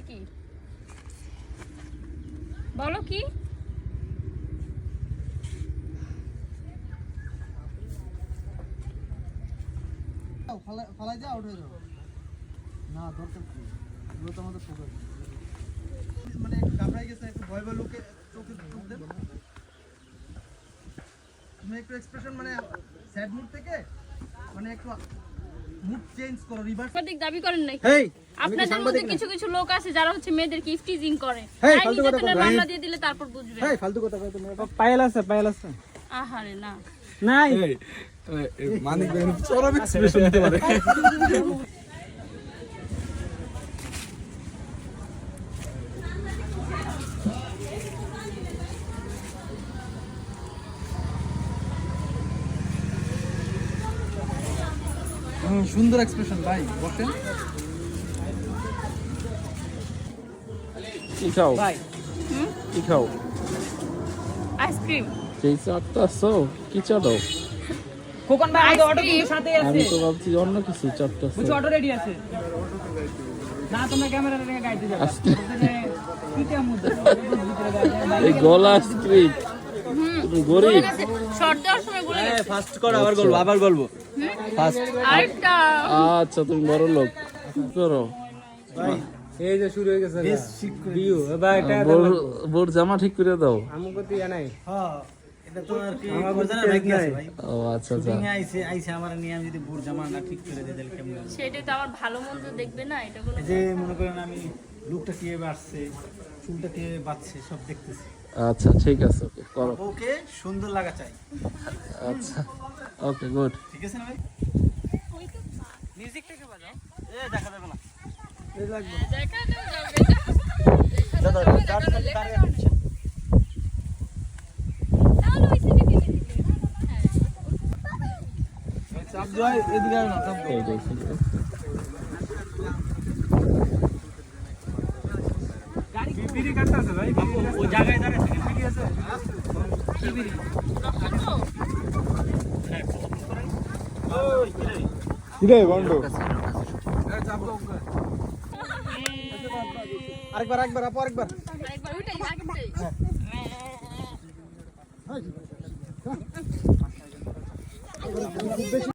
তাহলে কি? বলো কি? ফালাই আউট হয়ে না তো আমাদের মানে গেছে, একটু ভয় ভয় তুমি একটু এক্সপ্রেশন মানে থেকে মানে একটু মুড চেঞ্জ করো রিভার্স সাংবাদিক দাবি করেন নাই। হেই আপনাদের মধ্যে কিছু কিছু লোক আছে যারা হচ্ছে মেয়েদেরকে ইফটিজিং করে। হেই, ফালতু কথা নির্যাতনের মামলা দিয়ে দিলে তারপর বুঝবে। হেই ফালতু কথা কই তুমি পায়েল আছে পায়েল আছে। আহারে না। নাই। মানিক চরম এক্সপ্রেশন দিতে পারে। সুন্দর এক্সপ্রেশন ভাই বসেন। কি খাও? ভাই। কি খাও? আইসক্রিম সেই চারটাছো কি চাটাও খোকন ভাই আমাদের অটো কিন্তু সাথেই আছে। আমি তো ভাবছি অন্য কিছু চারটাছো বুঝছ অটো রেডি আছে। না তোমরা ক্যামেরা রেখে গাইতে যাবে। আজকে কিটা এই গলা স্ক্রিপ্ট তুমি গরিব। শর্ট দেওয়ার সময় বলে গেছে ফার্স্ট কর আবার বলব আবার বলব। আরেকটা। আচ্ছা তুমি বড় লোক। করো। এই যে শুরু হয়ে গেছে বিউ ভাই এটা বোর বোর জামা ঠিক করে দাও। আমাকে তো জানাই হ্যাঁ এটা তো আর কি আমার বোঝানো আছে নাই। ভাই। ও আচ্ছা আচ্ছা। তুমি আইছে আইছে আমার নিয়ে আমি যদি বুড় জামা না ঠিক করে দিই তাহলে কেমন হবে? তো আমার ভালো মন্দ দেখবে না এটা কোনো যে মনে করেন আমি লুকটা কীভাবে আসছে? বাঁচছে সব দেখতেছি আচ্ছা ঠিক আছে ওকে করো ওকে সুন্দর লাগা চাই আচ্ছা ওকে গুড ঠিক আছে না ভাই মিউজিকটাকে বাজাও এ দেখা যাবে না লাগবে দেখা যাবে। দাদা দাঁড়িয়ে আছে। চাপ জয় এদিকে না চাপ এই দেখি গাড়ি বিড়ি কাটতে আছে ভাই ওই জায়গায় দাঁড়িয়ে আছে বিড়ি আছে। কি বিড়ি? কিরে বন্ধু? আরেকবার আরেকবার আপু আরেকবার।